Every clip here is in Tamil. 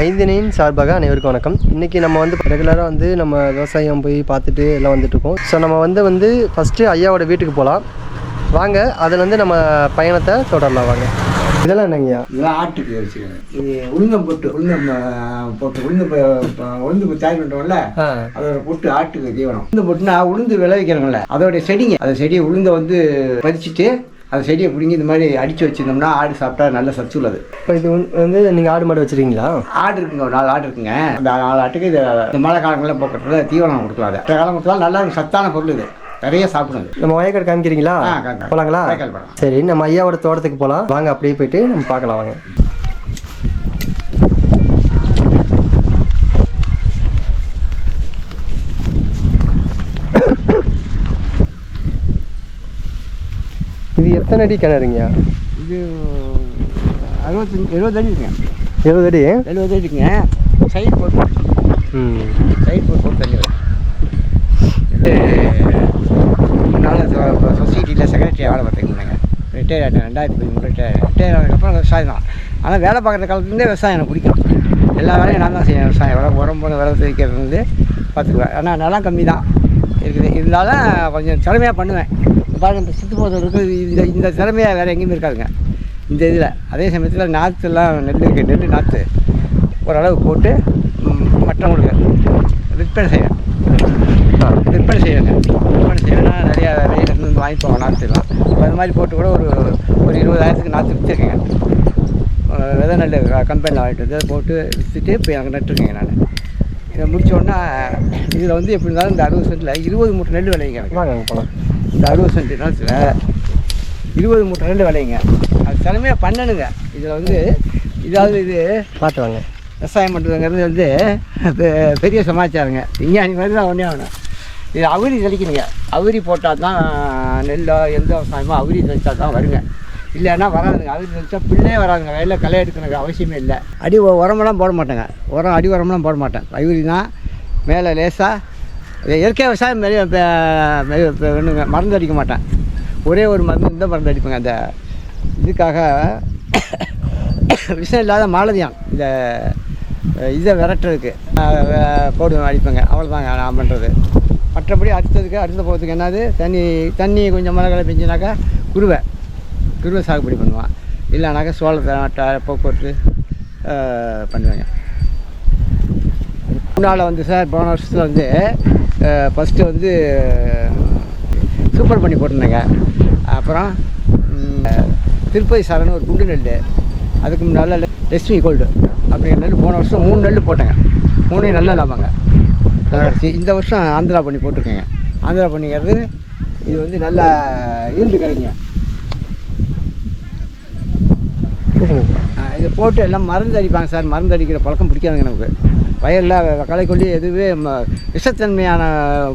ஐந்தினின் சார்பாக அனைவருக்கும் வணக்கம். இன்றைக்கி நம்ம வந்து ரெகுலராக வந்து நம்ம விவசாயம் போய் பார்த்துட்டு எல்லாம் வந்துட்டுருக்கோம். ஸோ நம்ம வந்து வந்து ஃபஸ்ட்டு ஐயாவோட வீட்டுக்கு போகலாம் வாங்க அதில் வந்து நம்ம பயணத்தை தொடரலாம் வாங்க. இதெல்லாம் என்னங்கய்யா? இதெல்லாம் ஆட்டுக்கு வச்சுக்கணும் இது உளுந்தம் போட்டு உளுந்தம் போட்டு உளுந்து உளுந்து தயார் பண்ணுறோம்ல அதோட போட்டு ஆட்டுக்கு தீவனம் உளுந்து போட்டுனா உளுந்து விளைவிக்கிறோம்ல. அதோட செடிங்க அந்த செடியை உளுந்த வந்து பறிச்சுட்டு அந்த செடியை பிடுங்கி இந்த மாதிரி அடித்து வச்சிருந்தோம்னா ஆடு சாப்பிட்டா நல்ல சத்து உள்ளது. இப்போ இது வந்து- நீங்கள் ஆடு மாடு வச்சுருக்கீங்களா? ஆடு இருக்குங்க ஒரு நாலு ஆடு இருக்குங்க. அந்த நாலு ஆட்டுக்கு இது இந்த மழை காலங்களில் போக்கிறதுல தீவனம் கொடுக்கலாம் அதை. காலம் கொடுத்தாலும் நல்லா சத்தான பொருள் இது. நிறைய சாப்பிடுங்க நம்ம வயக்காடு காமிக்கிறீங்களா? போலாம். சரி நம்ம ஐயாவோட தோட்டத்துக்கு போகலாம் வாங்க அப்படியே போயிட்டு நம்ம பார்க்கலாம் வாங்க. இது எத்தனை அடி கிணறுங்கய்யா இது அறுபத்தஞ்சு எழுபது அடி இருக்குங்க. இருபது அடி? எழுபது அடி இருக்குங்க. சைடு போட்டு ம். சைடு போட்டு போட்டு தண்ணி முன்னால் சொசைட்டியில் செக்ரட்டரியாக வேலை பார்த்துருக்கேங்க ரிட்டையர் ஆகிட்டேன் ரெண்டாயிரத்தி பதிமூணு ரிட்டையர் ரிட்டையர் ஆனதுக்கப்புறம் விவசாயம் தான். ஆனால் வேலை பார்க்குற காலத்துலேருந்தே விவசாயம் எனக்கு பிடிக்கும். எல்லா வேலையும் நான் தான் செய்வேன் விவசாயம். உரம் உரம் போன வேலை தெரிவிக்கிறது வந்து பார்த்துக்குவேன். ஆனால் நிலம் கம்மி தான். இருக்குது. இருந்தாலும் கொஞ்சம் திறமையாக பண்ணுவேன். பாருங்க இந்த சித்து போதும் இருக்குது இந்த இந்த திறமையாக வேறு எங்கேயுமே இருக்காதுங்க. இந்த இதில் அதே சமயத்தில் நாற்றுலாம் நெல் இருக்கு நெல் நாற்று ஓரளவு போட்டு மற்றவங்களுக்கு விற்பனை செய்வேன் ஆ, விற்பனை செய்வேங்க விற்பனை செய்வேன்னா நிறையா இருந்து வந்து வாங்கிப்போங்க நாற்றுலாம் அந்த மாதிரி போட்டு கூட ஒரு ஒரு இருபதாயிரத்துக்கு நாற்று விற்றுருக்கேங்க விதை நெல் கம்பெனியில் வாங்கிட்டு வந்து அதை போட்டு விற்றுட்டு இப்போ எனக்கு நட்டுருக்கேங்க நான். இதை முடிச்ச உடனே இதில் வந்து எப்படி இருந்தாலும் இந்த அறுபது சென்ட்டில் இருபது மூட்டை நெல் விளையுங்க எனக்கு. இந்த அறுபது சென்ட் நிலத்தில் இருபது மூட்டை நெல் விளையுங்க அது திறமையாக பண்ணணுங்க. இதில் வந்து இதாவது இது பார்த்து வாங்க. விவசாயம் பண்ணுறதுங்கிறது வந்து பெரிய சமாச்சாரங்க. விஞ்ஞானி மாதிரி தான் ஒன்றே ஆகணும். இது அவுரி தெளிக்கணுங்க. அவுரி போட்டால் தான் நெல்லோ எந்த விவசாயமோ அவுரி தெளித்தா தான் வருங்க. இல்லைன்னா வராதுங்க. அவுரி தெளித்தா பிள்ளே வராதுங்க. வயலில் களை எடுக்கணுங்க அவசியமே இல்லை. அடி உரமெல்லாம் போட மாட்டேங்க. உரம் அடி உரமெல்லாம் போட மாட்டேன். அவுரி தான் மேலே லேசாக இயற்கை விவசாயம் மெரிய வேணுங்க மருந்து அடிக்க மாட்டேன். ஒரே ஒரு மருந்து இந்த மருந்து அடிப்பேங்க. அந்த இதுக்காக விஷம் இல்லாத மாலதியான் இந்த இதை விரட்டுறதுக்கு போடுவேன் அடிப்பேங்க. அவ்வளோதாங்க நான் பண்ணுறது மற்றபடி அடுத்ததுக்கு அடுத்த போகிறதுக்கு என்னது? தண்ணி தண்ணி கொஞ்சம் மழை பெஞ்சினாக்கா குருவை குருவை சாகுபடி பண்ணுவான். இல்லைனாக்கா சோளத்தை நட்டா போக்குவரத்து பண்ணுவேங்க. முன்னால் வந்து சார் போன வருஷத்தில் வந்து ஃபஸ்ட்டு வந்து சூப்பர் பண்ணி போட்டிருந்தேங்க. அப்புறம் திருப்பதி சாரன்னு ஒரு குண்டு நெல் அதுக்கு முன்னால் லட்சுமி கோல்டு அப்படிங்கிற நெல் போன வருஷம் மூணு நெல் போட்டேங்க. மூணு நல்ல லாபங்க. கடைசி இந்த வருஷம் ஆந்திரா பண்ணி போட்டிருக்கேங்க. ஆந்திரா பண்ணிக்கிறது இது வந்து நல்லா ஈல்டு கிடைக்குங்க இது போட்டு எல்லாம் மருந்து அடிப்பாங்க சார். மருந்து அடிக்கிற பழக்கம் பிடிக்காதுங்க நமக்கு வயலில் களைக்கொல்லி எதுவே ம- விஷத்தன்மையான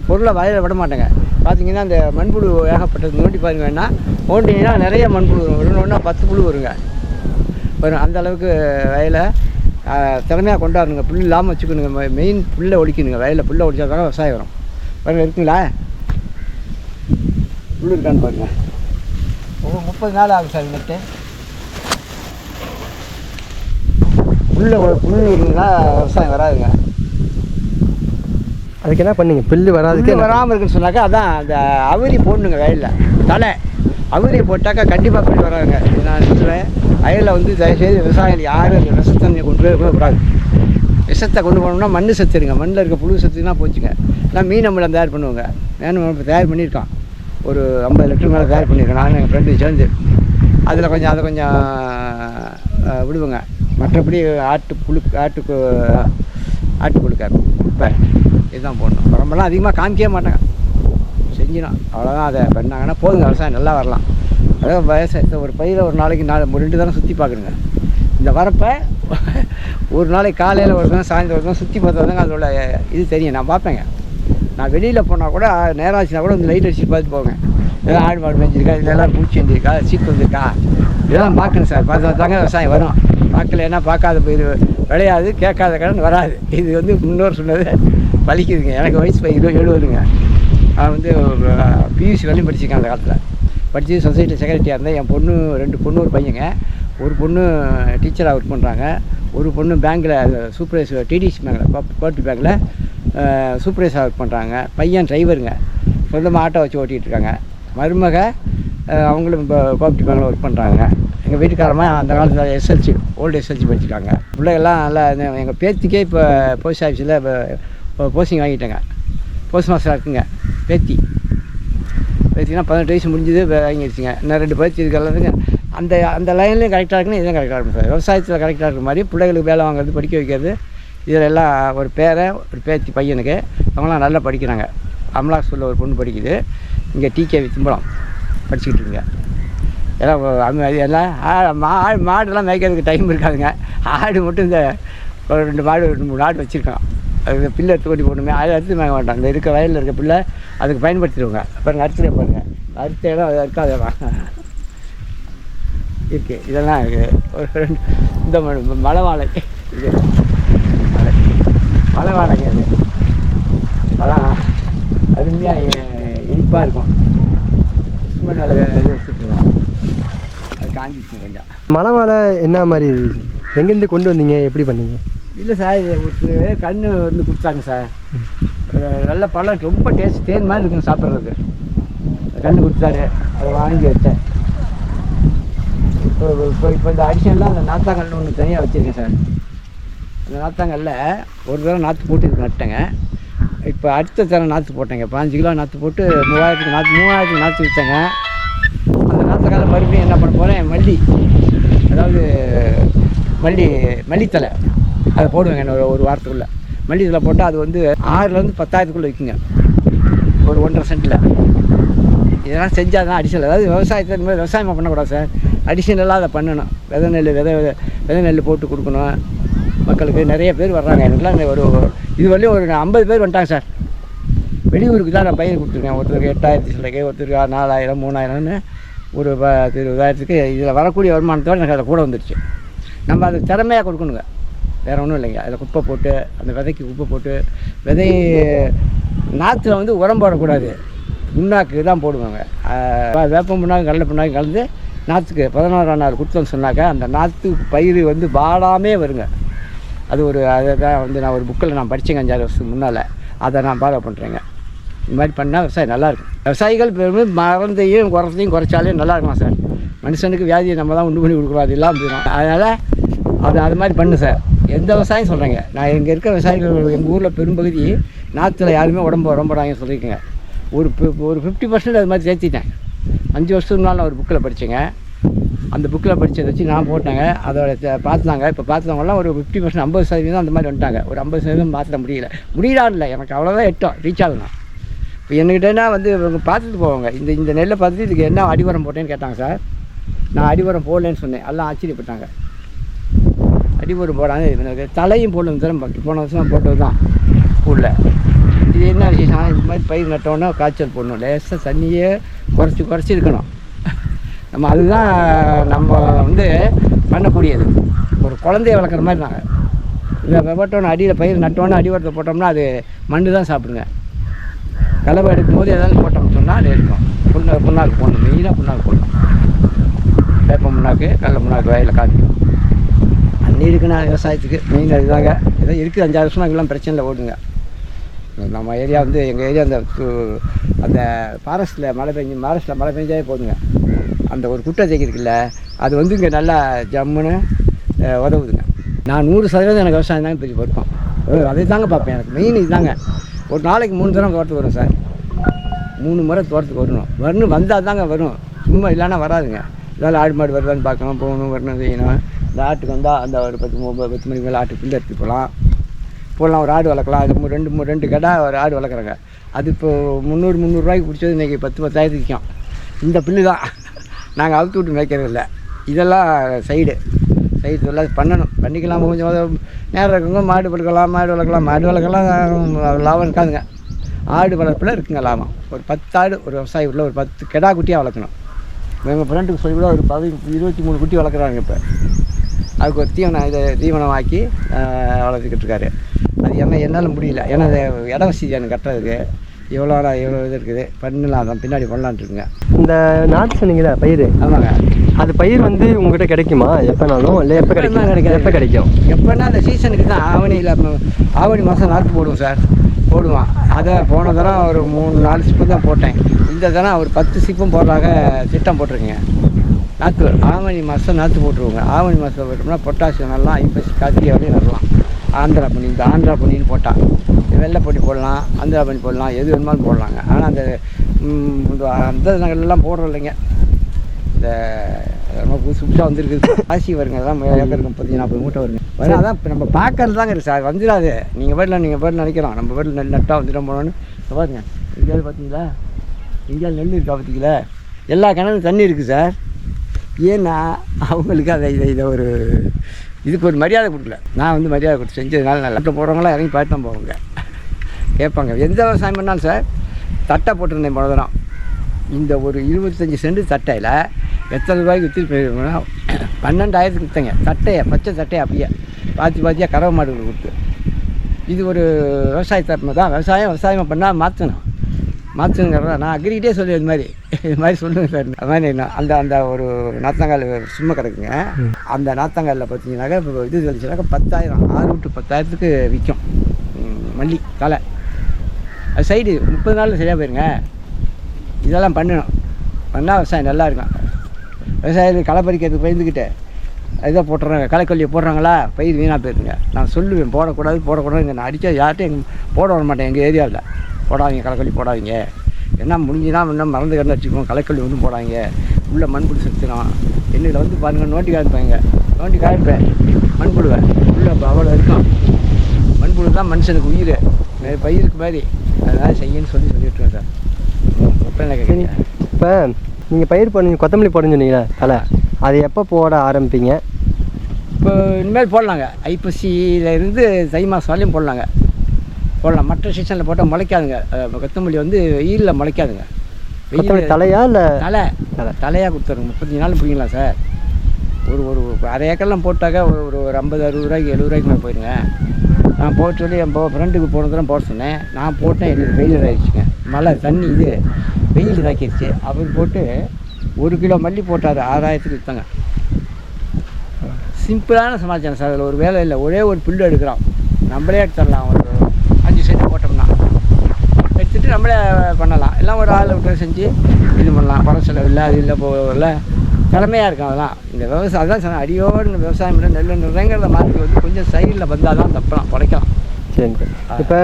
பொருளை வயலில் விட மாட்டேங்க. பார்த்தீங்கன்னா அந்த மண்புழு ஏகப்பட்டது நோண்டி பாருங்க வேணா நோண்டிங்கன்னா நிறைய மண்புழு வரும். ஒன்று ஒன்றா பத்து புழு வருங்க. வரும். அந்த அளவுக்கு வயலை திறமையாக கொண்டாடணுங்க. புல் இல்லாமல் வச்சுக்கணுங்க. மெயின் புல்லை ஒழிக்கணுங்க. வயலில் புல்லை ஒழிச்சா தான் விவசாயம் வரும். பாருங்கள் இருக்குங்களா? புல் இருக்கான்னு பாருங்கள் ஒரு முப்பது நாள் ஆகும் சார் நட்டு புல்ல புல் இருந்தா விவசாயம் வராதுங்க. அதுக்கு என்ன பண்ணீங்க? பில்லு வராதுக்கு வராமல் இருக்குன்னு சொன்னாக்கா அதான் அந்த அவுரி போடணுங்க வயலில். தலை. அவுரி போட்டாக்கா கண்டிப்பாக புல் வராதுங்க. நான் சொல்லுவேன் வயலில் வந்து தயவுசெய்து விவசாயிகள் யாரும் இந்த விஷத்தன்மையை கொண்டு போய் கூட கூடாது விஷத்தை கொண்டு போனோம்னா மண் சத்துருங்க. மண்ணில் இருக்க புழு சத்துனா போச்சுங்க. நான் மீன் அம்பளம் தயார் பண்ணுவோங்க. வேணும் இப்போ தயார் பண்ணியிருக்கான் ஒரு ஐம்பது லிட்டர் மேலே தயார் பண்ணியிருக்கேன் நான் எங்கள் ஃப்ரெண்டு சேர்ந்து. அதில் கொஞ்சம் அதை கொஞ்சம் விடுவேங்க. மற்றபடி ஆட்டு புழு ஆட்டுக்கு ஆட்டு புழுக்கார் இப்போ இதுதான் போடணும். உடம்பெல்லாம் அதிகமாக காமிக்கவே மாட்டாங்க. செஞ்சிடும் அவ்வளோதான் அதை பண்ணாங்கன்னா போதுங்க விவசாயம் நல்லா வரலாம். அதாவது வயசு ஒரு பயிரை ஒரு நாளைக்கு நாலு ரெண்டு தரம் சுற்றி பார்க்கணுங்க. இந்த வரப்போ ஒரு நாளைக்கு காலையில் ஒரு தான் சாயந்தரம் ஒரு தான் சுற்றி பார்த்தா தாங்க அதோட இது தெரியும். நான் பார்ப்பேங்க. நான் வெளியில் போனால் கூட நேரம் ஆச்சுன்னா கூட இந்த லைட் அடிச்சுட்டு பார்த்து போவேங்க. இதெல்லாம் ஆடு மாடு மேய்ஞ்சிருக்கா இதெல்லாம் பூச்சி வந்துருக்கா சீக்கு வந்திருக்கா? இதெல்லாம் பார்க்கணும் சார். பார்த்தா தாங்க விவசாயம் வரும். பார்க்கலன்னா பார்க்காத போயிரு. விளையாது கேட்காத கடன் வராது. இது வந்து முன்னோர் சொன்னது. பலிக்குதுங்க. எனக்கு வயசு இருபது எழுபதுங்க. நான் வந்து பியூசி வரையும் படிச்சிருக்கேன் அந்த காலத்தில். படித்து சொசைட்டி செக்ரட்டரியாக இருந்தேன். என் பொண்ணு ரெண்டு பொண்ணு ஒரு பையங்க. ஒரு பொண்ணு டீச்சராக ஒர்க் பண்ணுறாங்க ஒரு பொண்ணு பேங்க்கில் சூப்பர்வைசர் டிடிசி பேங்கில் கோர்ட்டு பேங்கில் சூப்பர்வைசராக ஒர்க் பண்ணுறாங்க பையன் டிரைவருங்க சொந்தமாக ஆட்டோ வச்சு ஓட்டிகிட்டு இருக்காங்க. மருமக அவங்களும் இப்போ கோஆப்டிவ் பேங்கில் ஒர்க் பண்ணுறாங்க எங்கள் வீட்டுக்காரமா அந்த காலத்தில் எஸ்எல்சி ஓல்டு எஸ்எல்சி படிச்சிருக்காங்க. பிள்ளைகள்லாம் நல்லா எங்கள் பேத்திக்கே இப்போ போஸ்ட் ஆஃபீஸில் இப்போ போஸ்டிங் வாங்கிட்டேங்க. போஸ்ட் மாஸ்டராக இருக்குங்க பேத்தி. பேத்தினா பதினெட்டு வயசு முடிஞ்சது வாங்கிடுச்சுங்க. இன்னும் ரெண்டு பேத்தி இருக்கிறதுங்க அந்த அந்த லைன்லேயும் கரெக்டாக இருக்குன்னு இதுவும் கரெக்டாக இருக்கும் சார். விவசாயத்தில் கரெக்டாக இருக்கிற மாதிரி பிள்ளைகளுக்கு வேலை வாங்குறது படிக்க வைக்கிறது இதில் எல்லாம் ஒரு பேரை ஒரு பேத்தி பையனுக்கு அவங்களாம் நல்லா படிக்கிறாங்க. அமலா ஸ்கூலில் ஒரு பொண்ணு படிக்குது. இங்கே டிகே வித்தும்பலம் படிச்சுக்கிட்டுங்க எல்லாம் அது எல்லாம் ஆ- மா ஆடு- மாடெல்லாம் மேய்க்கிறதுக்கு டைம் இருக்காதுங்க. ஆடு மட்டும் இந்த ஒரு ரெண்டு மாடு ரெண்டு மூணு ஆடு வச்சுருக்கோம் அது பிள்ளை எடுத்து கொண்டு போகணுமே அதை அறுத்து மேய மாட்டோம் இந்த இருக்க வயலில் இருக்க பிள்ளை அதுக்கு பயன்படுத்திடுவோங்க. பாருங்கள் அறுத்துட்டே பாருங்கள் அறுத்த இடம் அது இருக்காதெல்லாம் இருக்குது இதெல்லாம் இருக்குது ஒரு ரெண்டு இந்த மலை வாழை இது. மலை மலை வாழைங்க அது. அதான். அருமையாக இனிப்பாக இருக்கும். சும்மா நல்ல அது காஞ்சிச்சு கொஞ்சம் மலை வாழை என்ன மாதிரி? எங்கேருந்து கொண்டு வந்தீங்க? எப்படி பண்ணீங்க? இல்லை சார் ஒரு கன்று வந்து கொடுத்தாங்க சார். நல்ல பழம் ரொம்ப டேஸ்ட் தேன் மாதிரி இருக்கும் சாப்பிட்றதுக்கு. கன்று கொடுத்தாரு அதை வாங்கி வச்சேன். இப்போ இப்போ இப்போ இந்த அடிஷனெலாம் அந்த நாத்தாங்கல்னு ஒன்று தனியாக வச்சுருக்கேன் சார். அந்த நாத்தாங்கல்ல ஒரு தடவை நாற்று போட்டு நட்டேங்க இப்போ அடுத்த தரம் நாற்று போட்டேங்க. பாஞ்சு கிலோ நாற்று போட்டு மூவாயிரத்துக்கு நாற்று மூவாயிரத்துக்கு நாற்று விற்றேங்க அந்த நாற்றுக்கால மறுபடியும் என்ன பண்ண போகிறேன் மல்லி. அதாவது மல்லி மல்லித்தலை அதை போடுவேங்க என்ன ஒரு ஒரு வாரத்துக்குள்ளே. மல்லித்தலை போட்டால் அது வந்து ஆறுலேருந்து பத்தாயிரத்துக்குள்ளே விற்குங்க. ஒரு ஒன்றரை சென்ட்டில் இதெல்லாம் செஞ்சால் தான் அடிஷனல் அதாவது விவசாயத்தை இந்த மாதிரி விவசாயமாக பண்ணக்கூடாது சார். அடிஷனலாக அதை பண்ணணும். விதை நெல் விதை விதை நெல் போட்டு கொடுக்கணும். மக்களுக்கு நிறைய பேர் வர்றாங்க. எனக்குலாம் ஒரு இது வரலையும் ஒரு ஐம்பது பேர் வந்துட்டாங்க சார். வெளியூருக்கு தான் நான் பயிர் கொடுத்துருக்கேன். ஒருத்தருக்கு எட்டாயிரத்தி சிலைக்கு ஒருத்தருக்கு நாலாயிரம் மூணாயிரம்னு ஒரு ப- இருபதாயிரத்துக்கு இதில் வரக்கூடிய வருமானத்தோடு எனக்கு அதில் கூட வந்துடுச்சு நம்ம அது திறமையாக கொடுக்கணுங்க. வேறு ஒன்றும் இல்லைங்க. அதில் குப்பை போட்டு அந்த விதைக்கு குப்பை போட்டு விதை நாற்றுல வந்து உரம் போடக்கூடாது. புண்ணாக்கு தான் போடுவாங்க. வேப்ப புண்ணாக்கு கடலை புண்ணாக்கு கலந்து நாற்றுக்கு பதினோராம் நாள் கொடுத்தோம்னு சொன்னாக்க அந்த நாற்று பயிர் வந்து பாடாமே வருங்க. அது ஒரு அதை தான் வந்து நான் ஒரு புக்கில் நான் படித்தேங்க அஞ்சாறு வருஷத்துக்கு முன்னால். அதை நான் ஃபாலோ பண்ணுறேங்க இந்த மாதிரி பண்ணால் விவசாயம் நல்லாயிருக்கும். விவசாயிகள் பெருமை மறந்தையும் குறத்தையும் குறைச்சாலே நல்லா இருக்கலாம் சார்? மனுஷனுக்கு வியாதியை நம்ம தான் உண்டு பண்ணி கொடுக்குறோம் அது இல்லாமல் போயிடும். அதனால் அது அது மாதிரி பண்ணு சார். எந்த விவசாயம் சொல்கிறேங்க நான் இங்கே இருக்கிற விவசாயிகள் எங்கள் ஊரில் பெரும்பகுதி நாற்றுல யாருமே உடம்பு உடம்புறாங்க சொல்லியிருக்கேங்க. ஒரு ஒரு ஃபிஃப்டி பர்சன்ட் அது மாதிரி சேர்த்திட்டேன். அஞ்சு வருஷத்துக்கு முன்னால் நான் ஒரு புக்கில் படித்தேங்க அந்த புக்கில் படித்ததை வச்சு நான் போட்டாங்க. அதோட பார்த்தாங்க இப்போ பார்த்தவங்களாம் ஒரு ஃபிஃப்டி பர்சன்ட் ஐம்பது சதவீதம் அந்த மாதிரி வந்துட்டாங்க. ஒரு ஐம்பது சதவீதம் மாற்ற முடியல. முடியலான்னு இல்லை. எனக்கு அவ்வளோதான் எட்டோம். ரீச் ஆகணும் இப்போ என்கிட்டனா வந்து இவங்க பார்த்துட்டு போவாங்க. இந்த இந்த நெல்லை பார்த்துட்டு இதுக்கு என்ன அடிவரம் போட்டேன்னு கேட்டாங்க சார். நான் அடிவரம் போடலன்னு சொன்னேன். எல்லாம் ஆச்சரியப்பட்டாங்க. அடிவரம் போடாங்க தலையும் போடணும் தரம் போன வருஷம் போட்டது தான் ஸ்கூலில் இது என்ன விஷயம் இது மாதிரி பயிர் நட்டோன்னா காய்ச்சல் போடணும். லேசாக தண்ணியே குறைச்சி குறைச்சி இருக்கணும். நம்ம அதுதான் நம்ம வந்து பண்ணக்கூடியது. ஒரு குழந்தைய வளர்க்குற மாதிரி நாங்கள் இதை போட்டோன்னு அடியில் பயிர் நட்டோன்னு அடி உரத்தை போட்டோம்னா அது மண்ணு தான் சாப்பிடுங்க. கலவை எடுக்கும் போது ஏதாவது போட்டோம்னு சொன்னால் அது எடுக்கும். புண்ணா புண்ணாக்கு போடணும். மெயினாக புண்ணாக்கு போடணும். வேப்ப புண்ணாக்கு கடல முன்னாக்கு வயலில் காய்க்கும். அன்னி இருக்குண்ணா விவசாயத்துக்கு மெயின் அதுதாங்க. ஏதோ இருக்குது அஞ்சாறு வருஷம் எல்லாம் பிரச்சனையில் ஓடுங்க. நம்ம ஏரியா வந்து எங்கள் ஏரியா அந்த அந்த ஃபாரஸ்ட்டில் மழை பெஞ்சு ஃபாரஸ்ட்டில் மழை பெஞ்சாவே போதுங்க. அந்த ஒரு குட்டை தேக்கிருக்குல்ல அது வந்து இங்கே நல்லா ஜம்முன்னு உதவுதுங்க. நான் நூறு சதவீதம் எனக்கு விவசாயம் தாங்க பெரிய பார்ப்போம் அதை தாங்க பார்ப்பேன் எனக்கு. மெயின் இதுதாங்க ஒரு நாளைக்கு மூணு தரம் தோட்டத்துக்கு வரும் சார். மூணு முறை தோட்டத்துக்கு வரணும். வரணும் வந்தால் தாங்க வரும். சும்மா இல்லைன்னா வராதுங்க. இதால் ஆடு மாடு வருதான்னு பார்க்கணும் போகணும் வரணும் செய்யணும். இந்த ஆட்டுக்கு வந்தால் அந்த ஒரு பத்து ஒம்பது பத்து மணிக்கு மேலே ஆட்டு புல்லு எடுத்து போகலாம். போடலாம் ஒரு ஆடு வளர்க்கலாம். அது ரெண்டு மூணு ரெண்டு கடை ஒரு ஆடு வளர்க்குறாங்க. அது இப்போ முந்நூறு முந்நூறுரூவாய்க்கு பிடிச்சது இன்றைக்கி பத்து பத்தாயிரத்துக்கும் இந்த புல்லு தான். நாங்கள் அவுத்து விட்டு மேய்க்கிறது இல்லை. இதெல்லாம் சைடு. சைடு எல்லாம் பண்ணணும். பண்ணிக்கலாம் கொஞ்சம் நேரம் இருக்குங்க. மாடு படுக்கலாம் மாடு வளர்க்கலாம். மாடு வளர்க்கலாம் லாபம் இருக்காதுங்க. ஆடு வளர்ப்பில் இருக்குங்க லாபம். ஒரு பத்து ஆடு ஒரு விவசாயி உள்ள ஒரு பத்து கெடா குட்டியாக வளர்க்கணும். எங்கள் ஃப்ரெண்டுக்கு சொல்லி கூட ஒரு பதி இருபத்தி மூணு குட்டி வளர்க்குறாங்க இப்போ. அதுக்கு ஒரு தீவனம் இதை தீவனம் ஆக்கி வளர்த்துக்கிட்டு இருக்காரு. அது என்ன என்னால் முடியல. ஏன்னா அது இட வசதி எனக்கு கட்டுறதுக்கு. எவ்வளோ எவ்வளோ இது இருக்குது? பண்ணலாம் அதான் பின்னாடி பண்ணலான்ட்டு இருக்குங்க இந்த நாட்டு சொன்னீங்களா பயிர் ஆமாங்க. அது பயிர் வந்து உங்ககிட்ட கிடைக்குமா? எப்போனாலும்? இல்லை எப்போ எப்போனா கிடைக்கும் கிடைக்காது. எப்போ கிடைக்கும்? எப்போன்னா அந்த சீசனுக்கு தான் ஆவணியில் ஆவணி மாதம் நாற்று போடுவோம் சார். போடுவான் அதை போன தரம் ஒரு மூணு நாலு சிப்பு தான் போட்டேன். இந்த தரம் ஒரு பத்து சிப்பும் போடுறாங்க திட்டம் போட்டிருக்கேங்க. நாற்று ஆவணி மாதம் நாற்று போட்டுருவோங்க. ஆவணி மாதம் போட்டோம்னா பொட்டாசியம் நல்லா ஐப்பசி கார்த்திகை வரையும் நடலாம் ஆந்திரா பண்ணி இந்த ஆந்திரா பண்ணின்னு போட்டால் வெள்ளை பொடி போடலாம் ஆந்திரா பண்ணி போடலாம் எது வேணுமாலும் போடலாங்க. ஆனால் அந்த அந்த நகரெல்லாம் போடுறோம் இல்லைங்க இந்த ரொம்ப புதுசு புதுசாக வந்துருக்குது ராசி வருங்க அதான் ஏக்கருக்கு முப்பத்தி நாற்பது மூட்டை வருங்க. வரும். அதான் இப்போ நம்ம பார்க்கறது தாங்க இருக்குது சார். வந்துடாது. நீங்கள் வீட்டில் நீங்கள் வீட்டில் நினைக்கிறோம் நம்ம வீட்டில் நெல் நட்டாக வந்துடும் போனோன்னு. பாருங்க. இங்கேயாவது பார்த்தீங்களா எங்கேயாவது நெல் இருக்கா பார்த்தீங்களா எல்லா கிணறும் தண்ணி இருக்குது சார். ஏன்னா அவங்களுக்கு அதை இதை இதை ஒரு இதுக்கு ஒரு மரியாதை கொடுக்கல. நான் வந்து மரியாதை கொடுத்து செஞ்சதுனால நல்லா இப்போ போகிறவங்களாம் இறங்கி பார்த்து தான் போவாங்க. கேட்பாங்க. எந்த விவசாயம் பண்ணாலும் சார் தட்டை போட்டிருந்தேன் போன தரம் இந்த ஒரு இருபத்தஞ்சி சென்ட் தட்டையில் எத்தனை ரூபாய்க்கு விற்றுட்டு போயிருக்கோம்னா பன்னெண்டாயிரத்துக்கு விற்றங்க தட்டையை பச்சை தட்டையை அப்படியே பாத்தி பாத்தியாக கறவை மாடுகள் கொடுத்து. இது ஒரு விவசாய தான். விவசாயம் விவசாயம் பண்ணால் மாற்றணும் மாற்றணுங்கிறத நான் அக்ரிக்கிட்டே சொல்லி இது மாதிரி. இது மாதிரி சொல்லுங்க சார். அது மாதிரி அந்த அந்த ஒரு நாத்தங்கால் சும்மா கிடக்குங்க. அந்த நாத்தங்காலில் பார்த்தீங்கன்னாக்கா இப்போ இது தெளிச்சுனாக்கா பத்தாயிரம் ஆறு டு பத்தாயிரத்துக்கு விற்கும் மல்லி தலை. அது சைடு முப்பது நாளில் சரியாக போயிருங்க. இதெல்லாம் பண்ணணும். பண்ணால் விவசாயம் நல்லா இருக்கும். விவசாயத்துக்கு களை பறிக்கிறதுக்கு பயந்துக்கிட்டு இதை போட்டுறாங்க களைக்கொல்லியை போடுறாங்களா? பயிர் வீணாக போயிருங்க. நான் சொல்லுவேன் போடக்கூடாது போடக்கூடாது நான் அடித்தா யார்கிட்டையும் போட விட மாட்டேன் எங்கள் ஏரியாவில். போடாதீங்க களைக்கொல்லி போடாதீங்க. என்ன முடிஞ்சுதான் இன்னும் மறந்து கிடந்து வச்சுக்கோங்க. களைக்கொல்லி ஒன்றும் போடாதீங்க. உள்ள மண்புழு செத்துடும் என்னில் வந்து பாருங்கள் நோண்டி காமிப்பாங்க. நோண்டி காமிப்பேன். மண்புழுவை உள்ள அவ்வளோ இருக்கும். மண்புழு தான் மனுஷனுக்கு உயிர். பயிருக்கு மாதிரி. அதனால் செய்யன்னு சொல்லி சொல்லிவிட்டுருவேன் சார். எப்போ என்ன கேட்குறீங்க இப்போ நீங்கள் பயிர் பண்ணி கொத்தமல்லி போடுன்னு சொன்னீங்களா தலை. அது எப்போ போட ஆரம்பிப்பீங்க? இப்போ இனிமேல் போடலாங்க. ஐப்பசியில இருந்து தை மாதம் வரையும் போடலாங்க. போடலாம். மற்ற சீசனில் போட்டால் முளைக்காதுங்க. கொத்தமல்லி வந்து வெயிலில் முளைக்காதுங்க. வெயில் தலையா இல்லை தலை. தலை. தலையாக கொடுத்துருங்க முப்பத்தஞ்சு நாள் பிடிக்கலாம் சார்? ஒரு ஒரு அரை ஏக்கர்லாம் போட்டாக்கா ஒரு ஒரு ஒரு ஐம்பது அறுபது ரூபாய்க்கு எழுபது ரூபாய்க்கு மேலே போயிடுங்க நான் போக சொல்லி என் ஃப்ரெண்டுக்கு போன தரம் போட சொன்னேன். நான் போட்டேன் எனக்கு வெயில் ஆயிடுச்சுங்க மழை தண்ணி இது வெயில் தாக்கிடுச்சு அவர் போட்டு ஒரு கிலோ மல்லி போட்டார் ஆறாயிரத்துக்கு விற்றாங்க சிம்பிளான சமாச்சாரம் சார். அதில் ஒரு வேலை இல்லை. ஒரே ஒரு புல்லு எடுக்கிறோம் நம்மளே எடுத்துடலாம். ஒரு எடுத்துட்டு நம்மளே பண்ணலாம். எல்லாம் ஒரு ஆள் விட்டு செஞ்சு இது பண்ணலாம். பண செலவு இல்லை அது இல்லை போகல திறமையாக இருக்கும் அதெல்லாம். இந்த விவசாயம் அதான் சொன்னேன் அடியோடு இந்த விவசாயம் பண்ண நெல் நிறைங்கிறத மாற்றி வந்து கொஞ்சம் சைடில் வந்தால் தான் தப்பலாம் குறைக்கலாம் சரி. இப்போ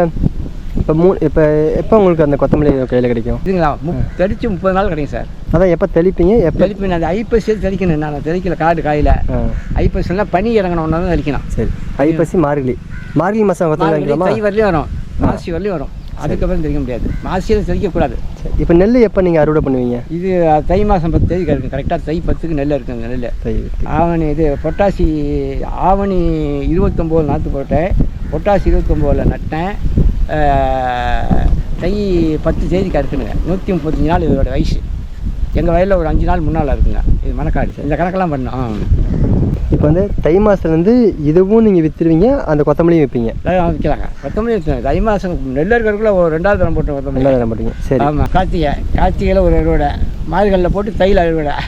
இப்போ மூ இப்போ எப்போ உங்களுக்கு அந்த கொத்தமல்லி கையில் கிடைக்கும்? இதுங்களா முப் தெளித்து முப்பது நாள் கிடைக்கும் சார். அதான் எப்போ தெளிப்பீங்க எப்போ? தெளிப்பு அந்த ஐப்பசி தெளிக்கணும். நான் தெளிக்கல காடு காயில். ஆ. ஐப்பசிலாம் பனி இறங்கணுன்னா தான் தெளிக்கணும். சரி. ஐப்பசி மார்கழி. மார்கழி மாதம் கொத்தமல்லி தை வரலையும் வரும். மாசி வரலையும் வரும். அதுக்கப்புறம் தெளிக்க முடியாது. மாசியில் தெளிக்கக்கூடாது இப்போ நெல் எப்போ நீங்கள் அறுவடை பண்ணுவீங்க? இது தை மாதம் பத்து தேதி இருக்கும் கரெக்டாக தை பத்துக்கு நெல் இருக்குங்க நெல் தை ஆவணி இது பொட்டாசி ஆவணி இருபத்தொம்போது நாற்று போட்டேன். பொட்டாசி இருபத்தொம்போதில் நட்டேன். தை பத்து தேதிக்கு இருக்குனுங்க நூற்றி முப்பத்தஞ்சு நாள் இதோட வயசு. எங்கள் வயலில் ஒரு அஞ்சு நாள் முன்னால் இருக்குங்க இது மணக்காடு. இந்த கணக்கெல்லாம் பண்ணோம் இப்போ வந்து தை மாதத்துலேருந்து இதுவும் நீங்கள் விற்றுருவீங்க அந்த கொத்தமல்லியும் விற்பீங்க விற்கிறாங்க கொத்தமல்லி விற்கிறாங்க தை மாதம் நெல் ஒரு ரெண்டாவது தரம் போட்டோம் கொத்தமல்லி. என்ன வேலை மாட்டீங்க சரி. ஆமாம் கார்த்திகை. கார்த்திகையில் ஒரு அறுவடை. மார்கழியில் போட்டு தையில் அறுவடை.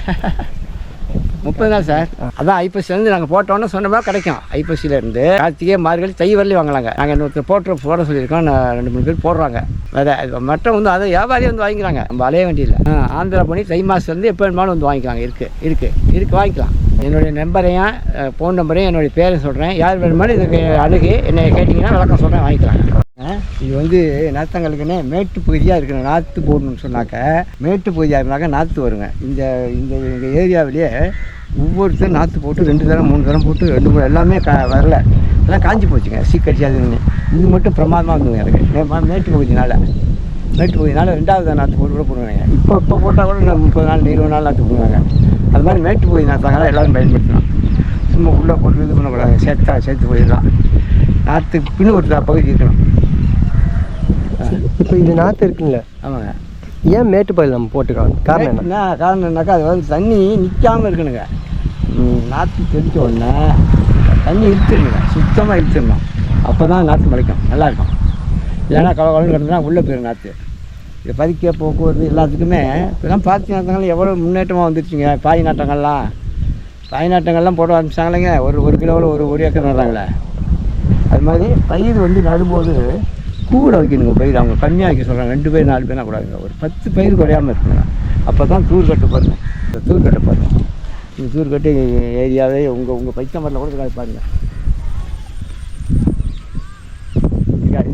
முப்பது நாள் சார். அதான் ஐப்பசிலேருந்து நாங்கள் போட்டோன்னே சொன்னோம்னா கிடைக்கும். ஐப்பசியிலேருந்து கார்த்திகை மார்கழி தை வரலையும் வாங்கலாங்க. நாங்கள் இன்னொருத்தர் போட்டு போட சொல்லியிருக்கோம். நான் ரெண்டு மூணு பேர் போடுறாங்க. இது மட்டம் வந்து அதை வியாபாரியே வந்து வாங்கிக்கிறாங்க. நம்ம அலைய வேண்டியதில்லை. ஆந்திரா பண்ணி தை மாதத்துலேருந்து எப்போ வேணுமாலும் வந்து வாங்கிக்கலாங்க. இருக்குது இருக்குது இருக்குது வாங்கிக்கலாம். என்னுடைய நம்பரையும் ஃபோன் நம்பரையும் என்னுடைய பேரையும் சொல்கிறேன் யார் வேணுமாலும் இதுக்கு அணுகி என்னை கேட்டிங்கன்னா விளக்கம் சொல்கிறேன் வாங்கிக்கலாம். இது வந்து நாத்தங்களுக்குன்னு மேட்டு பகுதியாக இருக்கணும் நாற்று போடணும்னு சொன்னாக்க மேட்டு பகுதியாக இருந்தாக்க நாற்று வருங்க. இந்த இந்த எங்கள் ஏரியாவிலேயே ஒவ்வொருத்தரும் நாற்று போட்டு ரெண்டு தரம் மூணு தரம் போட்டு ரெண்டு மூணு எல்லாமே கா வரல. எல்லாம் காஞ்சி போச்சுங்க சீக்கடிச்சாதுன்னு இது மட்டும் பிரமாதமாக இருந்தது எனக்கு. மேட்டு பகுதினால. மேட்டு பகுதினால ரெண்டாவது நாற்று போட்டு கூட போடுவாங்க இப்போ இப்போ போட்டால் கூட நான் முப்பது நாள் இருபது நாள் நாற்று போடுவாங்க. அது மாதிரி மேட்டு பகுதி நாற்றாங்க எல்லாரும் பயன்படுத்தணும் சும்மா உள்ளே போட்டு இது பண்ணக்கூடாது. சேர்த்தா சேர்த்து போயிடலாம். நாற்றுக்கு பின்னு ஒரு பகுதி இருக்கணும். இப்போ இது நாற்று இருக்குங்களே ஆமாங்க. ஏன் மேட்டுப்பாயில் நம்ம போட்டுக்கலாம்? காரணம் என்ன? என்ன காரணம்னாக்கா அது வந்து தண்ணி நிற்காமல் இருக்கணுங்க. நாற்று தெளித்த உடனே தண்ணி இழுத்துருங்க சுத்தமாக இழுத்துடணும். அப்போ தான் நாற்று முளைக்கும். நல்லா இருக்கும். இல்லைன்னா கவலை கவலை உள்ளே போயிடும் நாற்று இதை பறிக்க போக்குவரத்து எல்லாத்துக்குமே. இப்போலாம் பாத்தி நாட்டங்கள் எவ்வளோ முன்னேற்றமாக வந்துருச்சுங்க. பாய் நாட்டங்கள்லாம். பாய் நாட்டங்கள்லாம் போட ஆரம்பிச்சாங்களேங்க. ஒரு ஒரு கிலோவில் ஒரு ஒரு ஏக்கர் நடுறாங்களே அது மாதிரி பயிர் வந்து நடும்போது கூட வைக்கணுங்க பயிர். அவங்க கம்மியாக வைக்க சொல்கிறாங்க ரெண்டு பேர் நாலு பேர்னா கூடாதுங்க. ஒரு பத்து பயிர் குறையாமல் இருக்குங்க. அப்போ தான் தூர் கட்டு பாருங்க. இந்த தூர் கட்டு பாருங்க. இந்த தூர் கட்டு ஏரியாவே உங்கள் உங்கள் பைத்தம்பரில் கூட இருக்காது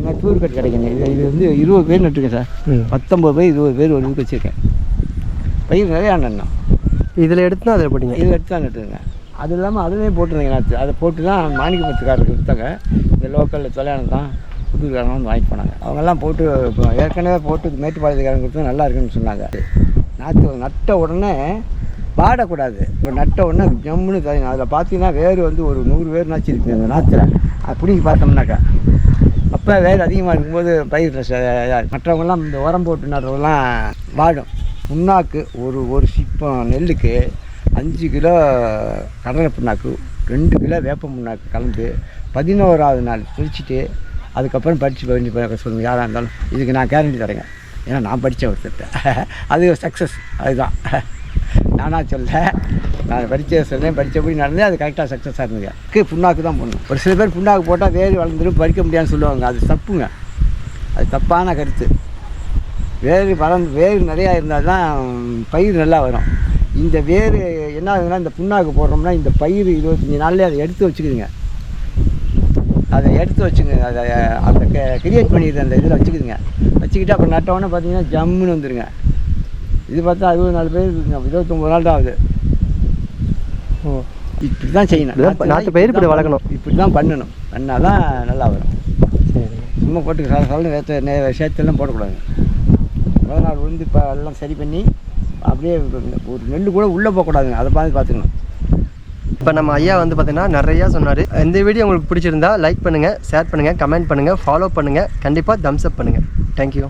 மாதிரி தூர் கட்டு கிடைக்குங்க இது இது வந்து இருபது பேர் நட்டுருக்கேன் சார். பத்தொம்பது பேர் இருபது பேர் ஒரு இதுக்கு வச்சுருக்கேன். பயிர் நிறையா நட்டேன் இதில் எடுத்து அதில் போட்டீங்க? இதில் எடுத்து தான் நட்டுருங்க அது இல்லாமல் அதுலேயும் போட்டுருந்தீங்க நாற்று அதை போட்டு தான் மாணிக்கபத்துக்காரருக்கு விற்றாங்க இந்த லோக்கலில் தொலையானம் தான் புதுக்காரங்க வந்து வாங்கிட்டு போனாங்க. அவங்கெல்லாம் போட்டு இப்போ ஏற்கனவே போட்டு மேட்டுப்பாளையத்துக்காரங்க கொடுத்து நல்லா இருக்குன்னு சொன்னாங்க. நாற்று நட்ட உடனே வாடக்கூடாது. இப்போ நட்ட உடனே ஜம்முன்னு தரணும் அதில் பார்த்தீங்கன்னா வேர் வந்து ஒரு நூறு வேர் நாச்சு இருக்குங்க அந்த நாற்றுல. அப்படி பார்த்தோம்னாக்கா. அப்போ வேலை அதிகமாக இருக்கும்போது பயிர் ச- மற்றவங்கெல்லாம் இந்த உரம் போட்டு நடுறதெல்லாம் வாடும். புண்ணாக்கு ஒரு ஒரு சிப்பம் நெல்லுக்கு அஞ்சு கிலோ கடலை புண்ணாக்கு ரெண்டு கிலோ வேப்ப புண்ணாக்கு கலந்து பதினோராவது நாள் பிரிச்சுட்டு அதுக்கப்புறம் படித்து பதினஞ்சு பேர் சொல்லுங்கள் யாராக இருந்தாலும் இதுக்கு நான் கேரண்டி தரேங்க. ஏன்னா நான் படித்த ஒருத்தர் அது சக்ஸஸ் அதுதான். நானாக சொல்ல நான் படித்த சொன்னேன் படித்தபடி நடந்தேன் அது கரெக்டாக சக்ஸஸாக ஆகுதுங்க புண்ணாக்கு தான் போடணும். ஒரு சில பேர் புண்ணாக்கு போட்டால் வேறு வளர்ந்துடும் பறிக்க முடியாதுன்னு சொல்லுவாங்க. அது தப்புங்க. அது தப்பான கருத்து. வேர் வளர்ந்து வேர் நிறையா இருந்தால் தான் பயிர் நல்லா வரும். இந்த வேர் என்ன ஆகுதுன்னா இந்த புண்ணாக்கு போடுறோம்னா இந்த பயிர் இருபத்தஞ்சி நாள்லேயே அதை எடுத்து வச்சுக்குதுங்க. அதை எடுத்து வச்சுங்க அதை அந்த கிரியேட் பண்ணிடுது அந்த இதில் வச்சுக்குதுங்க. வச்சுக்கிட்டு அப்புறம் நட்டவுடனே பார்த்தீங்கன்னா ஜம்முன்னு வந்துடுங்க இது பார்த்தா அறுபது நாலு பேர் இருபத்தொம்பது நாள் தான் ஆகுது. இப்படி தான் செய்யணும். நாட்டு பயிர் இப்படி வளர்க்கணும். இப்படி தான் பண்ணணும். பண்ணால் தான் நல்லா வரும். சரி. சும்மா போட்டு சால சாலம் வேத்த நே சேர்த்தெல்லாம் போடக்கூடாது. முதல் நாள் உளுந்து இப்போ எல்லாம் சரி பண்ணி அப்படியே ஒரு நெல் கூட உள்ளே போகக்கூடாதுங்க. அதை பார்த்து பார்த்துக்கணும். இப்போ நம்ம ஐயா வந்து பார்த்தீங்கன்னா நிறையா சொன்னார். இந்த வீடியோ உங்களுக்கு பிடிச்சிருந்தா லைக் பண்ணுங்கள் ஷேர் பண்ணுங்கள் கமெண்ட் பண்ணுங்கள் ஃபாலோ பண்ணுங்கள் கண்டிப்பாக தம்ஸ் அப் பண்ணுங்கள் தேங்க்யூ